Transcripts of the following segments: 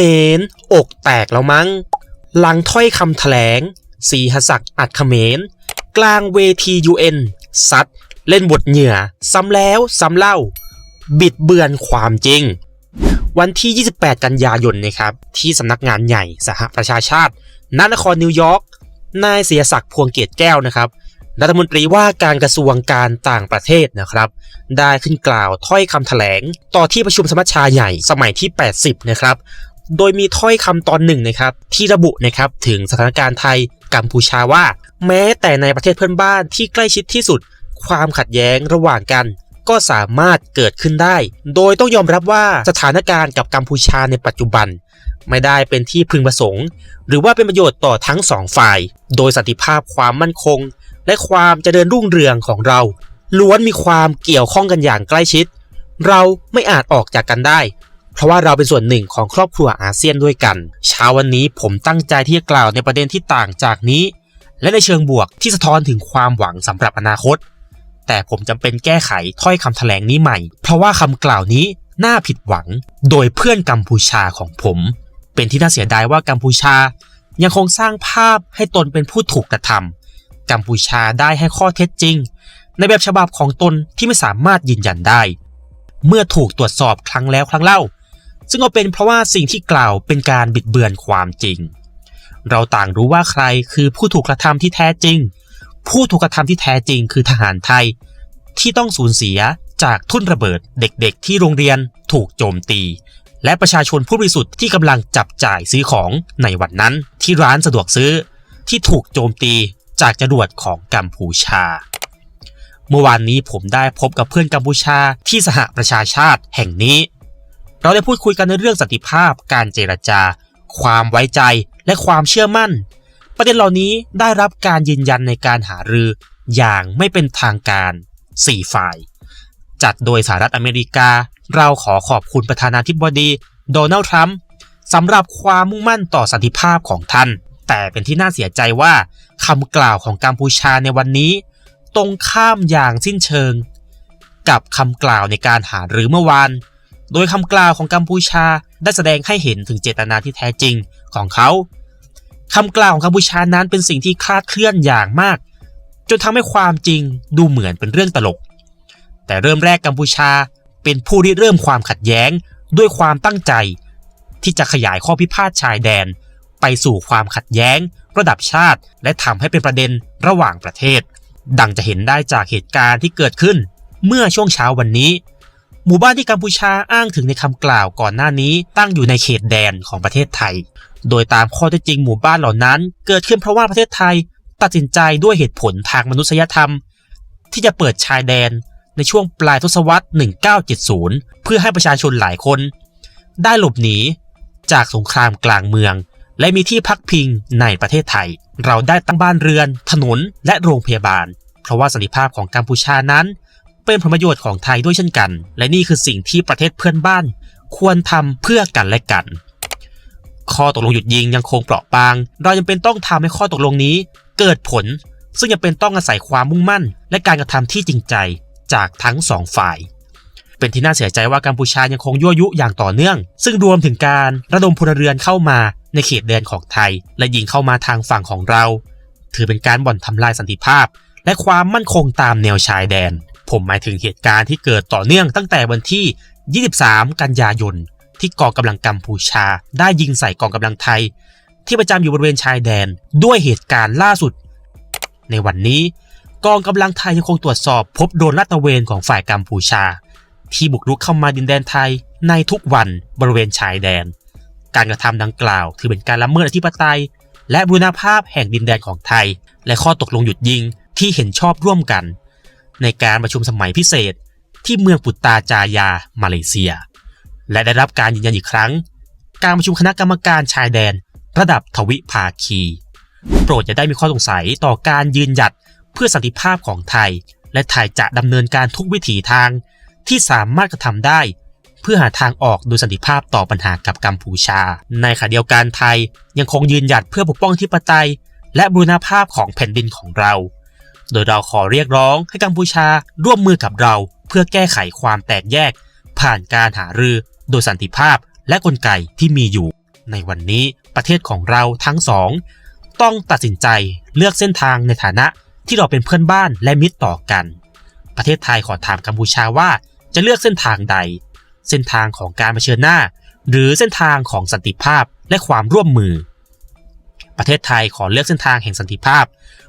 มรอกแตกแล้วมั้ง หลังถ้อยคำแถลง สีหศักดิ์อัดเขมร กลางเวที UN ซัดเล่นบทเหยื่อ ซ้ำแล้วซ้ำเล่า บิดเบือนความจริง วันที่ 28 กันยายนนะครับ ที่สำนักงานใหญ่สหประชาชาติณนครนิวยอร์กนายเสียศักดิ์พวงเกียรติแก้วนะครับรัฐมนตรีว่าการกระทรวงการต่างประเทศนะครับ ได้ขึ้นกล่าวถ้อยคำแถลง ต่อที่ประชุมสมัชชาใหญ่สมัยที่ 80 นะครับ โดยมีถ้อยคำตอนหนึ่งนะครับที่ระบุนะครับถึงสถานการณ์ไทยกัมพูชาว่า แม้แต่ในประเทศเพื่อนบ้านที่ใกล้ชิดที่สุด ความขัดแย้งระหว่างกัน ก็สามารถเกิดขึ้นได้ โดยต้องยอมรับว่าสถานการณ์กับกัมพูชาในปัจจุบัน ไม่ได้เป็นที่พึงประสงค์ หรือว่าเป็นประโยชน์ต่อทั้งสองฝ่าย โดยสันติภาพความมั่นคง และความเจริญรุ่งเรืองของเรา ล้วนมีความเกี่ยวข้องกันอย่างใกล้ชิด เราไม่อาจออกจากกันได้ เพราะว่าเราเป็นส่วนหนึ่งของครอบครัวอาเซียนด้วยกันเช้าวันนี้ผมตั้งใจที่จะกล่าวในประเด็นที่ต่างจากนี้ และในเชิงบวกที่สะท้อนถึงความหวังสำหรับอนาคต แต่ผมจำเป็นแก้ไขถ้อยคำแถลงนี้ใหม่ เพราะว่าคำกล่าวนี้น่าผิดหวัง โดยเพื่อนกัมพูชาของผม เป็นที่น่าเสียดายว่ากัมพูชา ยังคงสร้างภาพให้ตนเป็นผู้ถูกกระทำกัมพูชาได้ให้ข้อเท็จจริง ในแบบฉบับของตนที่ไม่สามารถยืนยันได้ เมื่อถูกตรวจสอบครั้งแล้วครั้งเล่า ซึ่งก็เป็นเพราะว่าสิ่งที่กล่าวเป็นการบิดเบือนความจริง เราต่างรู้ว่าใครคือผู้ถูกกระทำที่แท้จริง ผู้ถูกกระทำที่แท้จริงคือทหารไทย ที่ต้องสูญเสียจากทุ่นระเบิดเด็กๆ ที่โรงเรียนถูกโจมตี และประชาชนผู้บริสุทธิ์ที่กำลังจับจ่ายซื้อของในวันนั้น ที่ร้านสะดวกซื้อ ที่ถูกโจมตีจากจรวดของกัมพูชา เมื่อวานนี้ผมได้พบกับเพื่อนกัมพูชาที่สหประชาชาติแห่งนี้ เราได้พูดคุยกันในเรื่องสันติภาพ การเจรจา ความไว้ใจและความเชื่อมั่น ประเด็นเหล่านี้ได้รับการยืนยันในการหารือ อย่างไม่เป็นทางการ 4 ฝ่าย จัดโดยสหรัฐอเมริกา เราขอขอบคุณประธานาธิบดี โดนัลด์ทรัมป์สำหรับความมุ่งมั่นต่อสันติภาพของท่าน แต่เป็นที่น่าเสียใจว่าคำกล่าวของกัมพูชาในวันนี้ ตรงข้ามอย่างสิ้นเชิง กับคำกล่าวในการหารือเมื่อวาน โดยคำกล่าวของกัมพูชาได้แสดงให้เห็นถึงเจตนาที่แท้จริงของเขาคำกล่าวของกัมพูชานั้นเป็นสิ่งที่คลาดเคลื่อนอย่างมาก จนทำให้ความจริงดูเหมือนเป็นเรื่องตลก แต่เริ่มแรกกัมพูชาเป็นผู้ที่เริ่มความขัดแย้งด้วยความตั้งใจ ที่จะขยายข้อพิพาทชายแดน ไปสู่ความขัดแย้ง ระดับชาติ และทำให้เป็นประเด็นระหว่างประเทศ ดังจะเห็นได้จากเหตุการณ์ที่เกิดขึ้น เมื่อช่วงเช้าวันนี้ หมู่บ้านที่กัมพูชาอ้างถึงในคำกล่าวก่อนหน้านี้ตั้งอยู่ในเขตแดนของประเทศไทย โดยตามข้อเท็จจริงหมู่บ้านเหล่านั้น เกิดขึ้นเพราะว่าประเทศไทย ตัดสินใจด้วยเหตุผลทางมนุษยธรรม ที่จะเปิดชายแดนในช่วงปลายทศวรรษ 1970 เพื่อให้ประชาชนหลายคน ได้หลบหนีจากสงครามกลางเมือง และมีที่พักพิงในประเทศไทย เราได้ตั้งบ้านเรือน ถนนและโรงพยาบาล เพราะว่าสันติภาพของกัมพูชานั้น เป็นผลประโยชน์ของไทยด้วยเช่นกัน และนี่คือสิ่งที่ประเทศเพื่อนบ้าน ควรทำเพื่อกันและกัน ข้อตกลงหยุดยิงยังคงเปราะบาง เรายังเป็นต้องทำให้ข้อตกลงนี้ เกิดผล ซึ่งยังเป็นต้องอาศัยความมุ่งมั่น และการกระทำที่จริงใจจากทั้งสองฝ่าย เป็นที่น่าเสียใจว่ากัมพูชายังคงยั่วยุอย่างต่อเนื่อง ซึ่งรวมถึงการระดมพลเรือนเข้ามาในเขตแดนของไทย และยิงเข้ามาทางฝั่งของเรา ถือเป็นการบ่อนทำลายสันติภาพ และความมั่นคงตามแนวชายแดน ผมหมายถึงเหตุการณ์ที่เกิดต่อเนื่องตั้งแต่วันที่ 23 กันยายน ที่กองกำลังกัมพูชา ได้ยิงใส่กองกำลังไทย ที่ประจำอยู่บริเวณชายแดน ด้วยเหตุการณ์ล่าสุด ในวันนี้ กองกำลังไทยยังคงตรวจสอบ พบโดนลาดตระเวนของฝ่ายกัมพูชา ที่บุกรุกเข้ามาดินแดนไทยในทุกวันบริเวณชายแดน การกระทำดังกล่าว ถือเป็นการละเมิดอธิปไตย และบูรณภาพแห่งดินแดนของไทย และข้อตกลงหยุดยิงที่เห็นชอบร่วมกัน ในการประชุมสมัยพิเศษที่เมืองปุตตาจายา มาเลเซีย และได้รับการยืนยันอีกครั้ง การประชุมคณะกรรมการชายแดน ระดับทวิภาคี โปรดอย่าได้มีข้อสงสัยต่อการยืนหยัดเพื่อสันติภาพของไทย และไทยจะดำเนินการทุกวิถีทางที่สามารถกระทำได้ เพื่อหาทางออกโดยสันติภาพต่อปัญหากับกัมพูชา ในขณะเดียวกันไทยยังคงยืนหยัดเพื่อปกป้องที่ปไตย และบูรณภาพของแผ่นดินของเรา โดยเราขอเรียกร้องให้กัมพูชาร่วมมือกับเรา เพื่อแก้ไขความแตกแยก ผ่านการหารือโดยสันติภาพและกลไกที่มีอยู่ ในวันนี้ประเทศของเราทั้งสอง ต้องตัดสินใจเลือกเส้นทางในฐานะที่เราเป็นเพื่อนบ้านและมิตรต่อกัน ประเทศไทยขอถามกัมพูชาว่าจะเลือกเส้นทางใด เส้นทางของการเผชิญหน้า หรือเส้นทางของสันติภาพและความร่วมมือ ประเทศไทยขอเลือกเส้นทางแห่งสันติภาพ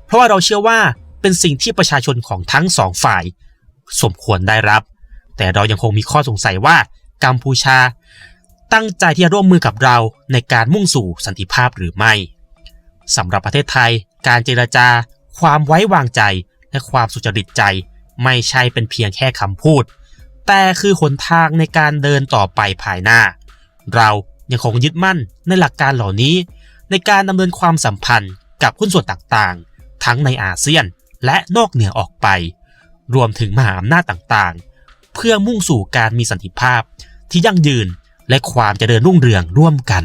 เพราะว่าเราเชื่อว่า เป็นสิ่งที่ประชาชนของทั้งสองฝ่าย สมควรได้รับ แต่เรายังคงมีข้อสงสัยว่ากัมพูชา ตั้งใจที่จะร่วมมือกับเราในการมุ่งสู่สันติภาพหรือไม่สำหรับประเทศไทย การเจรจา ความไว้วางใจ และความสุจริตใจ ไม่ใช่เป็นเพียงแค่คำพูด แต่คือหนทางในการเดินต่อไปภายหน้า เรายังคงยึดมั่นในหลักการเหล่านี้ ในการดำเนินความสัมพันธ์กับหุ้นส่วนต่างๆ ทั้งในอาเซียน และนอกเหนือออกไป รวมถึงมหาอำนาจต่างๆ เพื่อมุ่งสู่การมีสันติภาพที่ยั่งยืนและความเจริญรุ่งเรืองร่วมกัน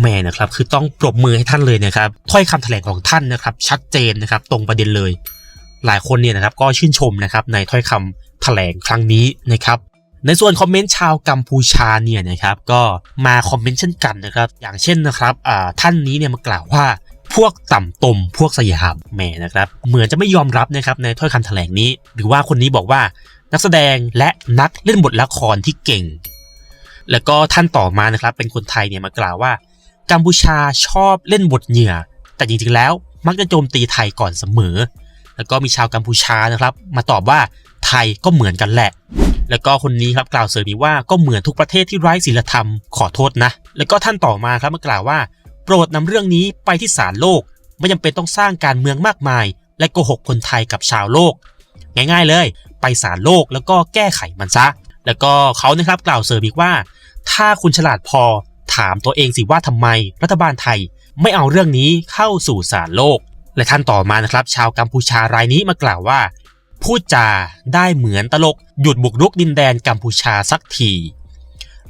แม่นะครับคือต้องปรบมือให้ท่านเลยนะครับถ้อยคำแถลงของท่านนะครับ ชัดเจนนะครับตรงประเด็นเลย หลายคนเนี่ยนะครับก็ชื่นชมนะครับในถ้อยคำแถลงครั้งนี้นะครับ ในส่วนคอมเมนต์ชาวกัมพูชาเนี่ยนะครับก็มาคอมเมนต์เช่นกันนะครับ อย่างเช่นนะครับท่านนี้เนี่ยมากล่าวว่า พวกต่ำตม พวกสยามแหมนะครับ เหมือนจะไม่ยอมรับนะครับในถ้อยคำแถลงนี้ หรือว่าคนนี้บอกว่านักแสดงและนักเล่นบทละครที่เก่ง แล้วก็ท่านต่อมานะครับ เป็นคนไทยเนี่ยมากล่าวว่า กัมพูชาชอบเล่นบทเหยื่อ แต่จริงๆแล้วมักจะโจมตีไทยก่อนเสมอ แล้วก็มีชาวกัมพูชานะครับ มาตอบว่าไทยก็เหมือนกันแหละ แล้วก็คนนี้ครับกล่าวเสริมอีกว่าก็เหมือนทุกประเทศที่ไร้ศีลธรรมขอโทษนะ แล้วก็ท่านต่อมาครับมากล่าวว่า โปรดนำเรื่องนี้ไปที่ศาลโลก ไม่จำเป็นต้องสร้างการเมืองมากมาย และโกหกคนไทยกับชาวโลก ง่ายๆเลย ไปศาลโลกแล้วก็แก้ไขมันซะ แล้วก็เขานะครับกล่าวเสริมอีกว่า ถ้าคุณฉลาดพอถามตัวเองสิว่าทำไมรัฐบาลไทยไม่เอาเรื่องนี้เข้าสู่ศาลโลก และท่านต่อมานะครับ ชาวกัมพูชารายนี้มากล่าวว่า พูดจาได้เหมือนตลกหยุดบุกรุกดินแดนกัมพูชาสักที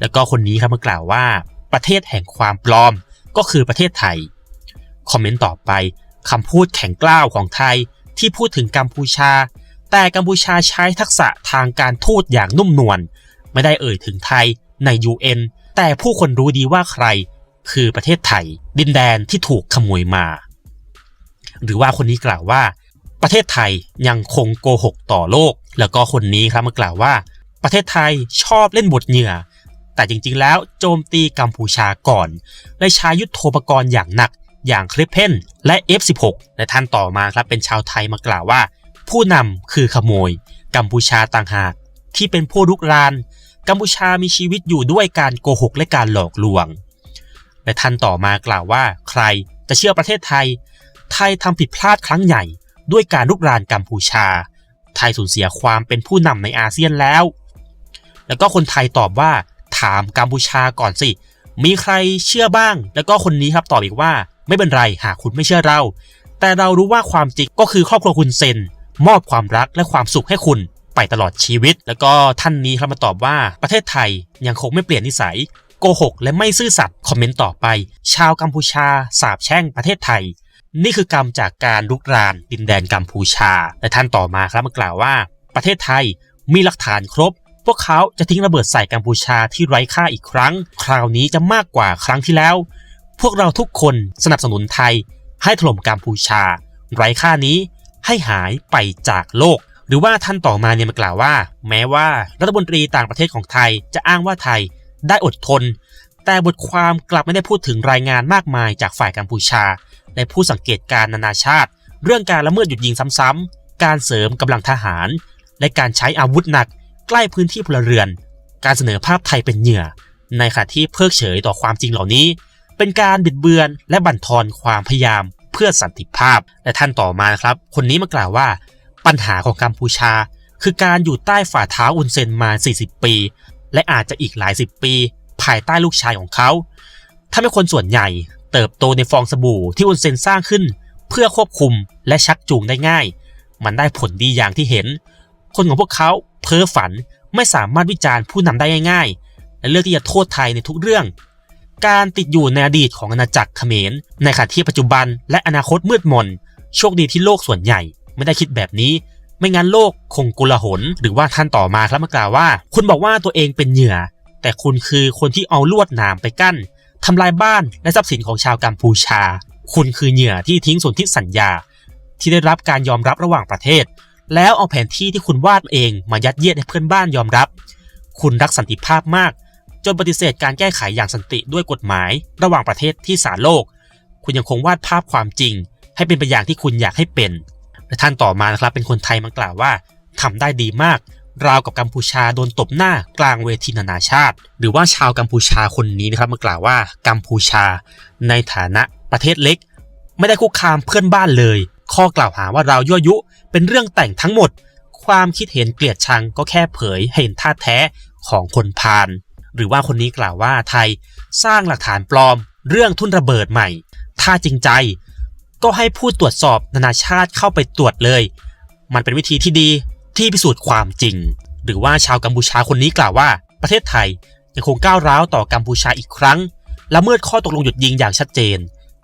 แล้วก็คนนี้ครับมากล่าวว่า ประเทศแห่งความปลอม ก็คือประเทศไทย คอมเมนต์ต่อไปคำพูดแข็งกล้าวของไทยที่พูดถึงกัมพูชา แต่กัมพูชาใช้ทักษะทางการทูตอย่างนุ่มนวลไม่ได้เอ่ยถึงไทยใน UN แต่ผู้คนรู้ดีว่าใคร คือประเทศไทย ดินแดนที่ถูกขโมยมา หรือว่าคนนี้กล่าวว่า ประเทศไทยยังคงโกหกต่อโลก แล้วก็คนนี้ครับมากล่าวว่า ประเทศไทยชอบเล่นบทเหยื่อ แต่จริงๆแล้วโจมตีกัมพูชาก่อนและใช้ยุทโธปกรณ์อย่างหนัก อย่างคริปเพนและ F16 และท่านต่อมาครับเป็นชาวไทยมากล่าวว่า ผู้นำคือขโมย กัมพูชาต่างหาก ที่เป็นผู้รุกราน กัมพูชามีชีวิตอยู่ด้วยการโกหกและการหลอกลวง และท่านต่อมากล่าวว่า ใครจะเชื่อประเทศไทย ไทยทำผิดพลาดครั้งใหญ่ ด้วยการลุกรานกัมพูชา ไทยสูญเสียความเป็นผู้นำในอาเซียนแล้ว แล้วก็คนไทยตอบว่า ถามกัมพูชาก่อนสิ มีใครเชื่อบ้าง แล้วก็คนนี้ครับตอบอีกว่า ไม่เป็นไรหากคุณไม่เชื่อเรา แต่เรารู้ว่าความจริงก็คือครอบครัวคุณเซน มอบความรักและความสุขให้คุณไปตลอดชีวิต แล้วก็ท่านนี้ครับมาตอบว่าประเทศไทยยังคงไม่เปลี่ยนนิสัยโกหก และไม่ซื่อสัตย์คอมเมนต์ต่อไป ชาวกัมพูชา สาบแช่งประเทศไทย นี่คือกรรมจากการลุกรานดินแดนกัมพูชา และท่านต่อมาครับมากล่าวว่า ประเทศไทยมีหลักฐานครบ พวกเขาจะทิ้งระเบิดใส่กัมพูชาที่ไร้ค่าอีกครั้ง คราวนี้จะมากกว่าครั้งที่แล้ว พวกเราทุกคนสนับสนุนไทย ให้ถล่มกัมพูชา ไร้ค่านี้ให้หายไปจากโลก หรือว่าท่านต่อมาเนี่ยมากล่าวว่า แม้ว่ารัฐมนตรีต่างประเทศของไทยจะอ้างว่าไทยได้อดทน แต่บทความกลับไม่ได้พูดถึงรายงานมากมายจากฝ่ายกัมพูชา และผู้สังเกตการนานาชาติ เรื่องการละเมิดหยุดยิงซ้ำๆการเสริมกำลังทหาร และการใช้อาวุธหนัก ใกล้พื้นที่พลเรือน การเสนอภาพไทยเป็นเหยื่อ ในขณะที่เพิกเฉยต่อความจริงเหล่านี้ เป็นการบิดเบือนและบั่นทอนความพยายามเพื่อสันติภาพ และท่านต่อมานะครับ คนนี้มากล่าวว่า ปัญหาของกัมพูชา คือการอยู่ใต้ฝ่าเท้าอุนเซนมา 40 ปี และอาจจะอีกหลายสิบปี ภายใต้ลูกชายของเขาถ้าไม่คนส่วนใหญ่เติบโตในฟองสบู่ที่อุนเซนสร้างขึ้น เพื่อควบคุมและชักจูงได้ง่าย มันได้ผลดีอย่างที่เห็น คนของพวกเขา เพ้อฝันไม่สามารถวิจารณ์ผู้นำได้ง่ายๆ และเลือกที่จะโทษไทยในทุกเรื่อง การติดอยู่ในอดีตของอาณาจักรเขมร ในขณะที่ปัจจุบันและอนาคตมืดมน โชคดีที่โลกส่วนใหญ่ ไม่ได้คิดแบบนี้ ไม่งั้นโลกคงกุลหน หรือว่าท่านต่อมาครับมากล่าวว่า คุณบอกว่าตัวเองเป็นเหยื่อ แต่คุณคือคนที่เอาลวดหนามไปกั้นทำลายบ้านและทรัพย์สินของชาวกัมพูชา คุณคือเหยื่อที่ทิ้งสนธิสัญญา ที่ได้รับการยอมรับระหว่างประเทศ แล้วเอาแผนที่ที่คุณวาดเองมายัดเยียดให้เพื่อนบ้านยอมรับ คุณรักสันติภาพมาก จนปฏิเสธการแก้ไขอย่างสันติด้วยกฎหมาย ระหว่างประเทศที่สารโลก คุณยังคงวาดภาพความจริง ให้เป็นไปอย่างที่คุณอยากให้เป็นและท่านต่อมานะครับเป็นคนไทยมากล่าวว่าทำได้ดีมาก ราวกับกัมพูชาโดนตบหน้ากลางเวทีนานาชาติ หรือว่าชาวกัมพูชาคนนี้นะครับมากล่าวว่ากัมพูชา ในฐานะประเทศเล็ก ไม่ได้คุกคามเพื่อนบ้านเลย ข้อกล่าวหาว่าเรายั่วยุ เป็นเรื่องแต่งทั้งหมด ความคิดเห็นเกลียดชังก็แค่เผยเห็นท่าแท้ของคนพาลหรือว่าคนนี้กล่าวว่าไทยสร้างหลักฐานปลอม เรื่องทุ่นระเบิดใหม่ ถ้าจริงใจ ก็ให้ผู้ตรวจสอบนานาชาติเข้าไปตรวจเลย มันเป็นวิธีที่ดีที่พิสูจน์ความจริง หรือว่าชาวกัมพูชาคนนี้กล่าวว่า ประเทศไทยยังคงก้าวร้าวต่อกัมพูชาอีกครั้งละเมิดข้อตกลงหยุดยิงอย่างชัดเจน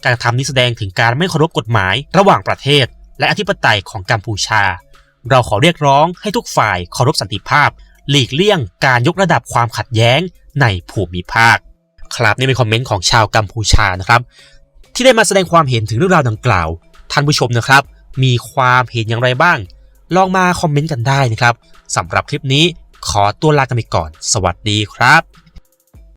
การทำนี้แสดงถึงการไม่เคารพกฎหมายระหว่างประเทศ และอธิปไตยของกัมพูชา เราขอเรียกร้องให้ทุกฝ่ายเคารพสันติภาพ หลีกเลี่ยงการยกระดับความขัดแย้งในภูมิภาค ครับนี่เป็นคอมเมนต์ของชาวกัมพูชานะครับ ที่ได้มาแสดงความเห็นถึงเรื่องราวดังกล่าว ท่านผู้ชมนะครับ มีความเห็นอย่างไรบ้าง ลองมาคอมเมนต์กันได้นะครับสำหรับคลิปนี้ขอตัวลากันไปก่อน สวัสดีครับ